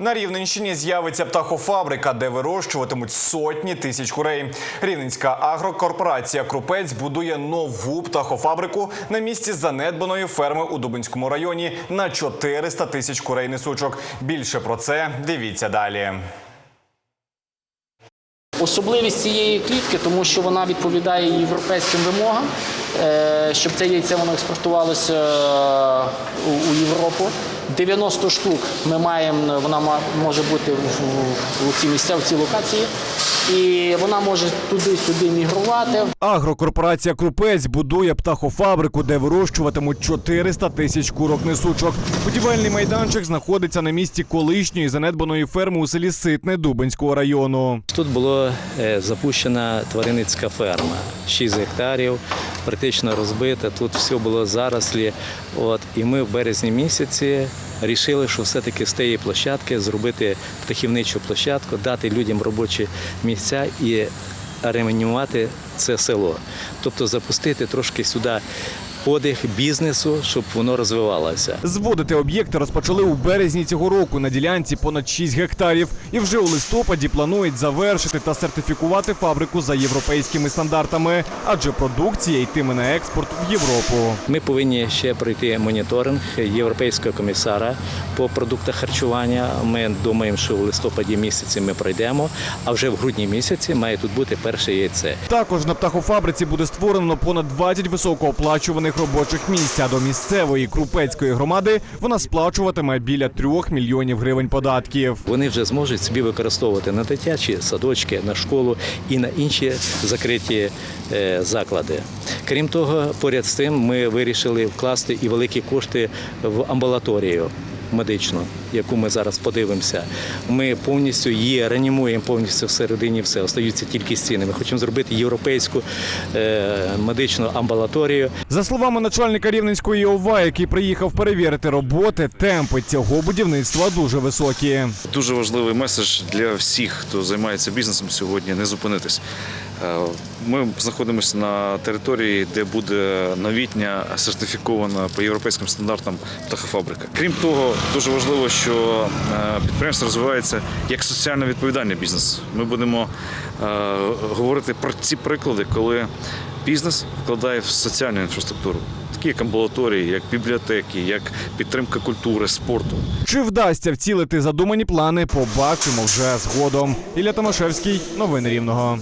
На Рівненщині з'явиться птахофабрика, де вирощуватимуть сотні тисяч курей. Рівненська агрокорпорація Крупець будує нову птахофабрику на місці занедбаної ферми у Дубинському районі на 400 тисяч курей несучок. Більше про це дивіться далі. Особливість цієї клітки, тому що вона відповідає європейським вимогам, е, щоб це яйце воно експортувалося е, у у Європу. 90 штук ми маємо, вона може бути в, в, у цій місця, в цій локації, і вона може туди-сюди мігрувати. Агрокорпорація Крупець будує птахофабрику, де вирощуватимуть 400 тисяч курок несучок. Будівельний майданчик знаходиться на місці колишньої занедбаної ферми у селі Ситне Дубенського району. Тут була е, запущена тваринницька ферма, 6 гектарів, практично розбита. Тут все було зарослі. От, і ми в березні місяці рішили, що все-таки з тієї площадки зробити птахівничу площадку, дати людям робочі місця і реанімувати це село. Тобто запустити трошки сюди подих бізнесу, щоб воно розвивалося. Зводити об'єкти розпочали у березні цього року на ділянці понад 6 гектарів. І вже у листопаді планують завершити та сертифікувати фабрику за європейськими стандартами, адже продукція йтиме на експорт в Європу. Ми повинні ще пройти моніторинг європейського комісара по продуктах харчування. Ми думаємо, що в листопаді місяці ми пройдемо, а вже в грудні місяці має тут бути перше яйце. Також на птахофабриці буде створено понад 20 високооплачуваних робочих місць. А до місцевої крупецької громади вона сплачуватиме біля трьох мільйонів гривень податків. Вони вже зможуть собі використовувати на дитячі садочки, на школу і на інші закриті е, заклади. Крім того, поряд з тим ми вирішили вкласти і великі кошти в амбулаторію. Медичну, яку ми зараз подивимося, ми повністю її реанімуємо повністю всередині. Все остаються тільки стіни. Ми хочемо зробити європейську е, медичну амбулаторію. За словами начальника Рівненської ОВА, який приїхав перевірити роботи, темпи цього будівництва дуже високі. Дуже важливий меседж для всіх, хто займається бізнесом сьогодні, не зупинитись. Е, Ми знаходимося на території, де буде новітня сертифікована по європейським стандартам птахофабрика. Крім того, дуже важливо, що е, підприємство розвивається як соціально відповідальний бізнес. Ми будемо е, говорити про ці приклади, коли бізнес вкладає в соціальну інфраструктуру, такі як амбулаторії, як бібліотеки, як підтримка культури, спорту. Чи вдасться вцілити задумані плани, побачимо вже згодом. Ілля Томашевський, новини Рівного.